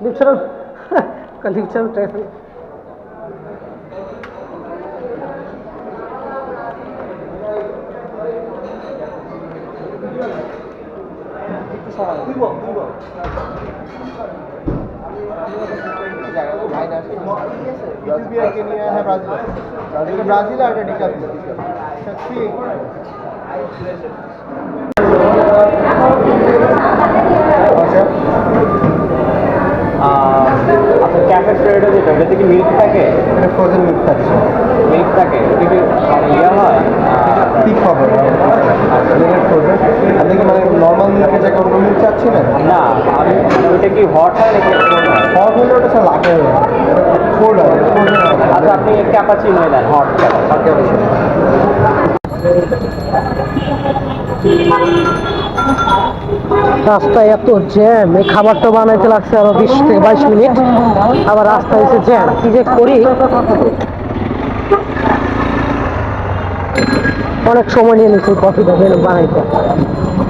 লিপসার লিপসার ট্রাইফেল Ethiopia Kenya হ্যাঁ Brazil এটা Brazil আর এটা ডিকাপ্রিও ওটাতে কি মিল্ক থাকে? এটা ফ্রোজেন মিল্ক থাকছে মিল্ক থাকে ওটা কি ইয়ে হয়? ঠিক হবে ফ্রোজেন আপনি কি মানে নর্মাল মিল্কের জায়গায় অন্য মিল্ক চাচ্ছি না? না আমি ওটা কি হট হয় নাকি হট হলে ওটা স্যার লাগে। কোল্ড হয় আচ্ছা আপনি ক্যাপাচিনো দেন হট ক্যাপাচিনো রাস্তায় এত জ্যাম এই খাবারটা বানাইতে লাগছে আরও বিশ থেকে বাইশ মিনিট। আবার রাস্তায় এসে জ্যাম কি যে করি? অনেক সময় নিয়ে নিচ্ছি কফিটা বানাইতে।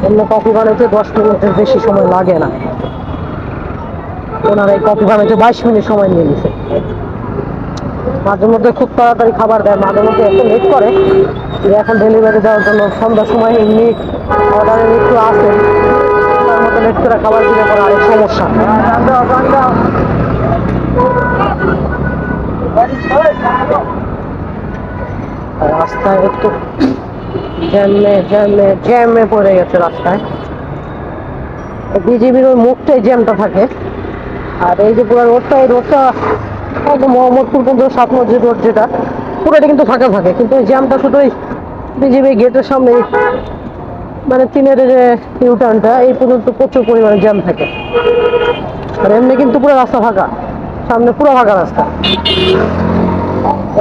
অন্য কফি বানাইতে দশ মিনিটের বেশি সময় লাগে না। ওনারা এই কফি বানাইতে বাইশ মিনিট সময় নিয়ে নিছে। মাঝে মধ্যে খুব তাড়াতাড়ি খাবার দেয়, মাঝে মধ্যে এত লেট করে এখন ডেলিভারি দেওয়ার জন্য সন্ধ্যার সময় এমনি অর্ডারের একটু আসে মধ্যে করে খাবার দিলে পরে আরেক সমস্যা। রাস্তায় একটু জ্যামে জ্যামে জ্যামে পড়ে গেছে রাস্তায়। বিজেপির ওই মুখটাই জ্যামটা থাকে। আর এই যে পুরো রোডটা, এই রোডটা মোহাম্মদপুর পর্যন্ত সাত মসজিদ রোড যেটা, পুরোটা কিন্তু ফাঁকা থাকে। কিন্তু এই জ্যামটা শুধু ওই বিজেপি গেটের সামনে মানে তিনের যে ইউটার্নটা এই পর্যন্ত প্রচুর পরিমাণে জ্যাম থাকে। আর এমনি কিন্তু পুরো রাস্তা ফাঁকা। সামনে পুরো ফাঁকা রাস্তা।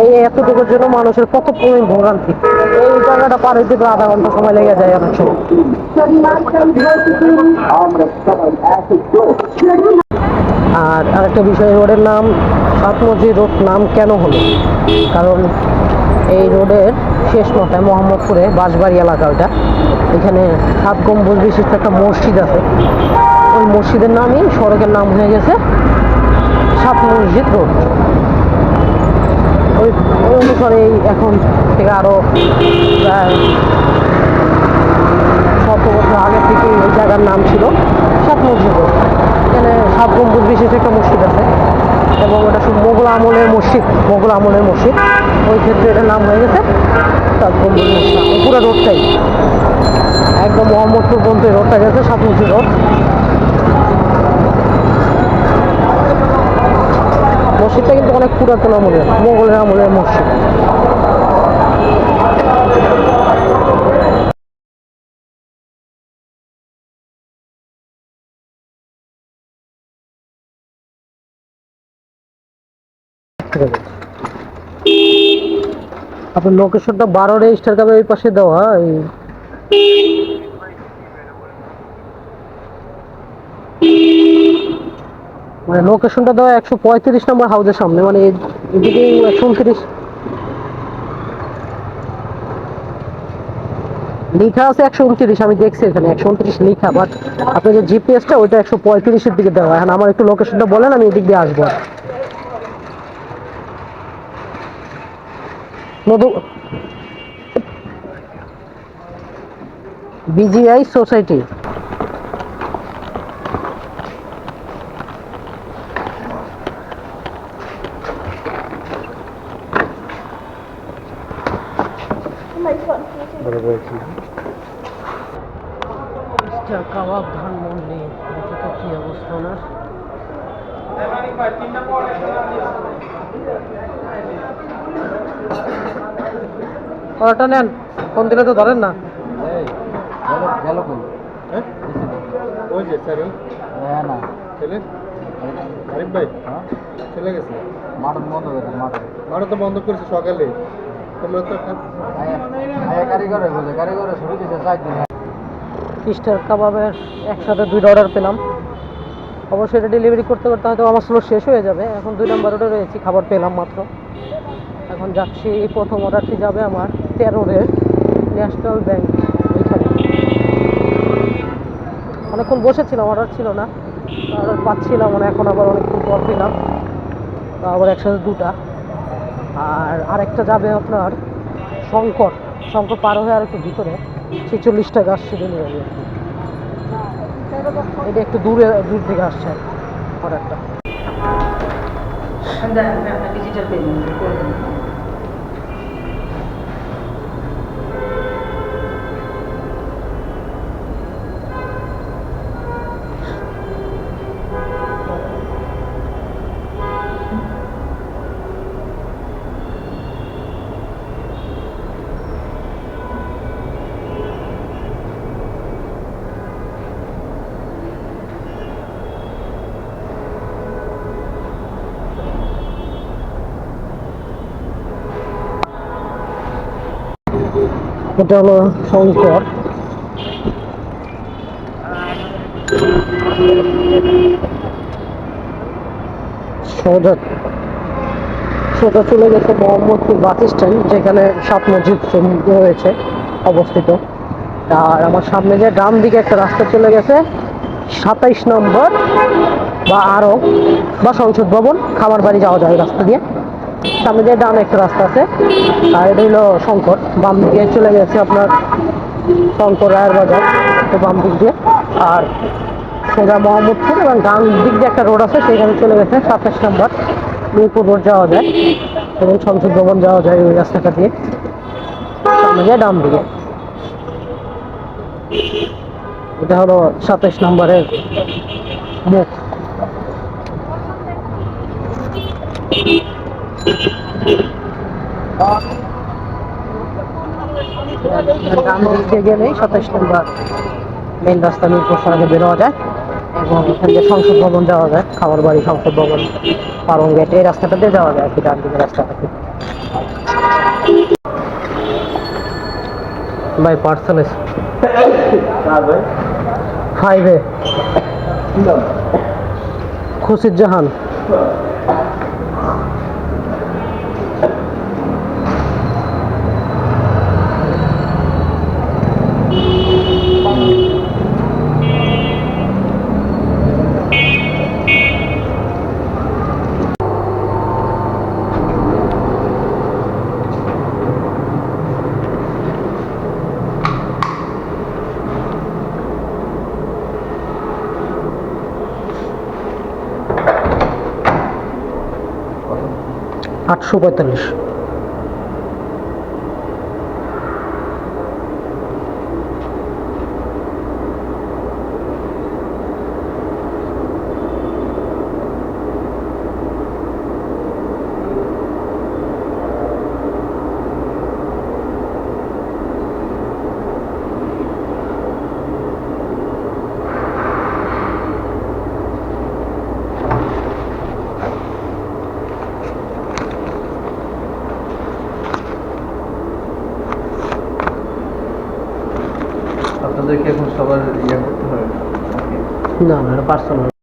এই এতটুকুর জন্য মানুষের কত পরিমাণ ভোগান্তি। এই জায়গাটা পার হইতে আধা ঘণ্টা সময় লেগে যায় অনেক সময়। আর আরেকটা বিষয়, রোডের নাম সাত মসজিদ রোড নাম কেন হলো? কারণ এই রোডের শেষ মাথায় মোহাম্মদপুরে বাঁশবাড়ি এলাকা ওটা এখানে সাত গম্বুজ বিশিষ্ট একটা মসজিদ আছে। ওই মসজিদের নামই, সড়কের নাম হয়ে গেছে সাত মসজিদ রোড। ওই ওই অনুসারে এখন থেকে আরও প্রায় শত বছর আগে থেকে ওই জায়গার নাম ছিল সাত মসজিদ রোড। এখানে সাত গম্বুজ বিশিষ্ট একটা মসজিদ আছে। এবং ওটা শুধু মোগল আমলের মসজিদ, মোগল আমলের মসজিদ। ওই ক্ষেত্রে এটার নাম হয়ে গেছে পুরো রোডটাই। একদম মোহাম্মদপুর পর্যন্ত রোডটা গেছে, সাত মসজিদ রোড। মসজিদটা কিন্তু অনেক পুরাতন আমলের, মোগলের আমলের মসজিদ। আপনার লোকেশনটা বারো রেজিস্টার কাপে ওই পাশে দেওয়া এই মানে লোকেশনটা দেওয়া একশো পঁয়ত্রিশ নম্বর হাউসের সামনে মানে এদিকে একশো উনত্রিশ। লেখা আছে একশো উনত্রিশ, আমি দেখছি এখানে একশো উনত্রিশ লেখা বাট আপনার যে জিপিএসটা ওইটা একশো পঁয়ত্রিশের দিকে দেওয়া। এখন আমার একটু লোকেশনটা বলেন, আমি এদিক দিয়ে আসব। বিজিআই সোসাইটি কাবাব কি অবস্থা ওনার। অর্ডারটা নেন। ফোন দিলে তো ধরেন না। গেল কই হ্যাঁ? ওই যে স্যার হ্যাঁ না ছেলে? আরিফ ভাই? হ্যাঁ? চলে গেছে? মাঠ বন্ধ করে মাঠ। মারা তো বন্ধ করেছে সকালে। তোমরা তো আয়া কারিগরে বলে কারিগরে দিতে দিন। কাবাবের একসাথে দুইটা অর্ডার পেলাম। অবশ্যই এটা ডেলিভারি করতে করতে হয়তো আমার স্লো শেষ হয়ে যাবে। এখন দুই নাম্বার অর্ডার রয়েছি, খাবার পেলাম মাত্র। এখন যাচ্ছি, এই প্রথম অর্ডারটি যাবে আমার তেরোরের ন্যাশনাল ব্যাংক ওইখানে অনেকক্ষণ বসেছিলাম অর্ডার ছিল না। অর্ডার পাচ্ছিলাম মানে এখন আবার অনেকক্ষণ পর পেলাম। আবার একসাথে দুটা। আর আরেকটা যাবে আপনার শঙ্কর। শঙ্কর পার হয়ে আর একটু ভিতরে। ছেচল্লিশটা গাছ সেটা নিয়ে যাবে এটা একটু দূরে দূর থেকে আসছে অর্ডারটা ডিজিটাল পেমেন্ট এটা হলো শঙ্কর সোজা চলে গেছে মোহাম্মদপুর বাস স্ট্যান্ড, যেখানে সাত মসজিদ রয়েছে, অবস্থিত। আর আমার সামনে যে ডান দিকে একটা রাস্তা চলে গেছে, সাতাইশ নম্বর বা আরও বা সংসদ ভবন খামার বাড়ি যাওয়া যায় রাস্তা দিয়ে। সামনে দিয়ে ডান একটা রাস্তা আছে। আর এটা হলো শঙ্কর। বাম দিকে চলে গেছে আপনার শঙ্কর রায়ের বাজার, তো বাম দিক দিয়ে। আর সোজা মোহাম্মদপুর এবং ডান দিক দিয়ে একটা রোড আছে সেখানে চলে গেছে সাতাশ নম্বর। মিরপুর রোড যাওয়া যায় এবং সংসদ ভবন যাওয়া যায় ওই রাস্তাটা দিয়ে। সামনে দিয়ে ডান দিকে। এটা হলো সাতাশ নম্বরের মুখ। দিক মেন রাস্তা মিরপুর সড়কে যায় এবং এখান সংসদ ভবন যাওয়া যায়, খাবার বাড়ি, সংসদ ভবন, পারং গেট এই রাস্তাটা দিয়ে যাওয়া যায় আর কি, ডান দিকের রাস্তাটাতে ভাই পার্সেল নাম খুশির জাহান। আটশো পঁয়তাল্লিশ। আপনাদেরকে এখন সবার ইয়ে করতে হবে। না না পার্সোনাল